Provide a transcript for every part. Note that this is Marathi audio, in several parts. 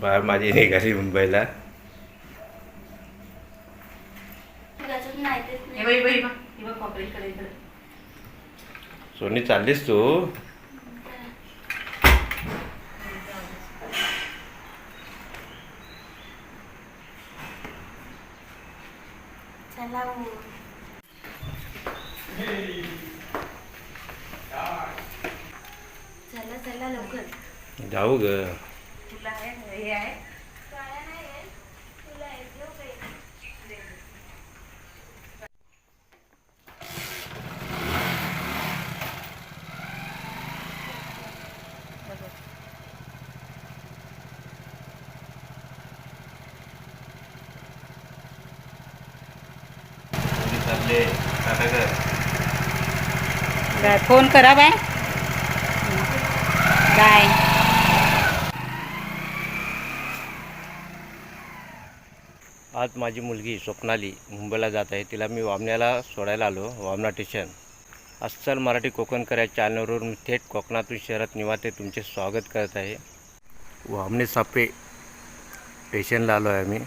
बाहेर माझी निघाली मुंबईला हे हे सोनी चाललीस तू? चला हो. चला चला लवकर. जाऊ ग. तुला आहे हे आहे. काय फोन करा बाय. बाय. आज माझी मुलगी स्वप्नाली मुंबईला जात आहे. तिला मी वामण्याला सोडायला आलो वामना स्टेशन अस्सल मराठी कोकणकर या चॅनलवरून मी थेट कोकणातून शहरात निवाते तुमचे स्वागत करत आहे. वामणे सापे स्टेशनला आलो आहे आम्ही.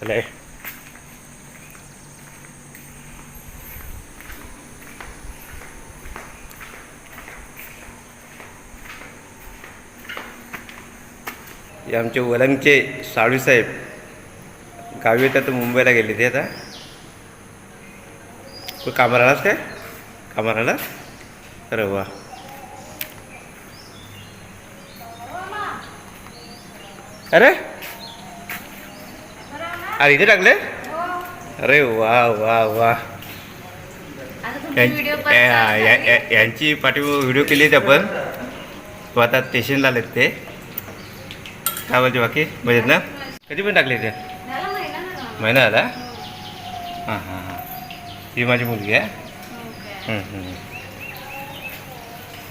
चला हे आमचे वलंगचे साळवी साहेब. गावी येतात तर मुंबईला गेले ते आता. तू कामाला आलास काय? कामाला आलास? अरे वा. अरे? अरे इथे टाकले अरे वा वा वा. यांची पाठी व्हिडिओ केली होती आपण. तो आता स्टेशनला आलेत ते. काय बोलते बाकी मजेत ना कधी पण टाकले ते? महिना आला हां हां हां. ही माझी मुलगी आहे.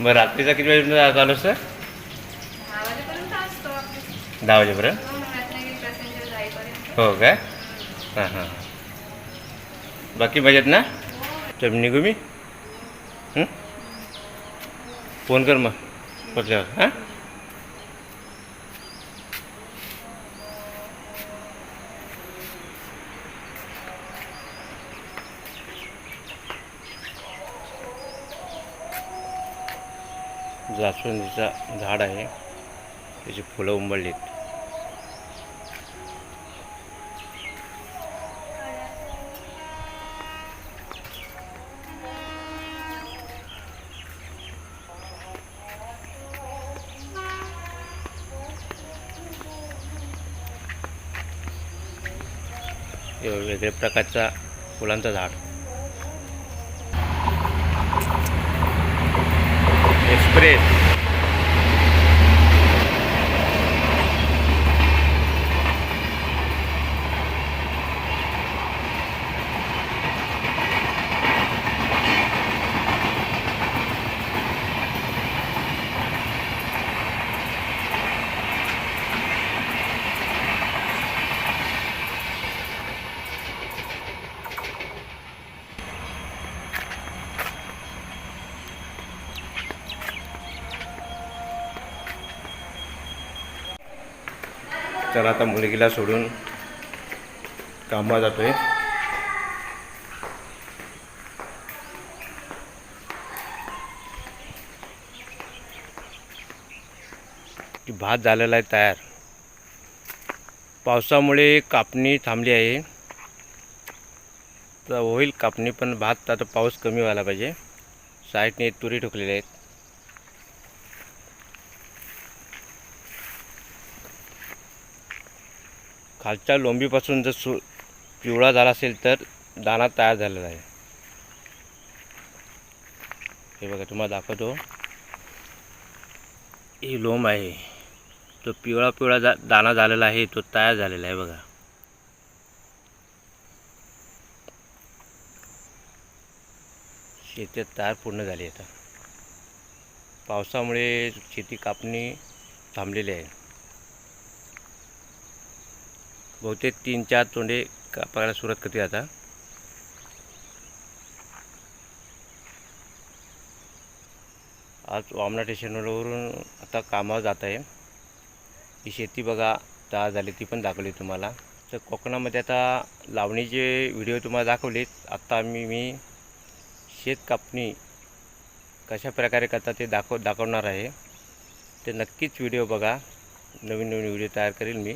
बरं रात्रीचा किती वेळ चालू सर दहा वाजेपर्यंत? हो काय? हां हां बाकी मजेत ना चल निघू मी. फोन कर मग. पोचल्यावर हां? जास्वंदीचा झाड आहे. त्याची फुलं उंबळलीत हे वेगळ्या प्रकारचा फुलांचा झाड. it. तर आता मुलगीला सोडून कामा जातोय. आहे भात झालेला आहे तयार. पावसामुळे कापणी थांबली आहे. तर होईल कापणी पण भात आता पाऊस कमी व्हायला पाहिजे. साईडने तुरी ठोकलेल्या आहेत. खालच्या लोंबीपासून जर सु पिवळा झाला असेल तर दाणा तयार झालेला आहे. हे बघा तुम्हाला दाखवतो. ही लोंब आहे. तो पिवळा पिवळा जा दाणा झालेला आहे तो तयार झालेला आहे बघा. शेती तयार पूर्ण झाली आता. पावसामुळे शेती कापणी थांबलेली आहे. बहुतेक तीन चार तोंडे कापायला सुरुवात करते आता. आज वामना स्टेशनवरून आता कामावर जात आहे. ही शेती बघा तयार झाली ती पण दाखवली तुम्हाला. तर कोकणामध्ये आता लावणीचे व्हिडिओ तुम्हाला दाखवलेत. आत्ता मी मी शेत कापणी कशा प्रकारे करता ते दाखव दाखवणार आहे. ते नक्कीच व्हिडिओ बघा. नवीन नवीन व्हिडिओ तयार करेल मी.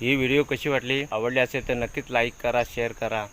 ही व्हिडिओ कशी वाटली? आवडली असेल तर नक्कीच लाईक करा शेअर करा.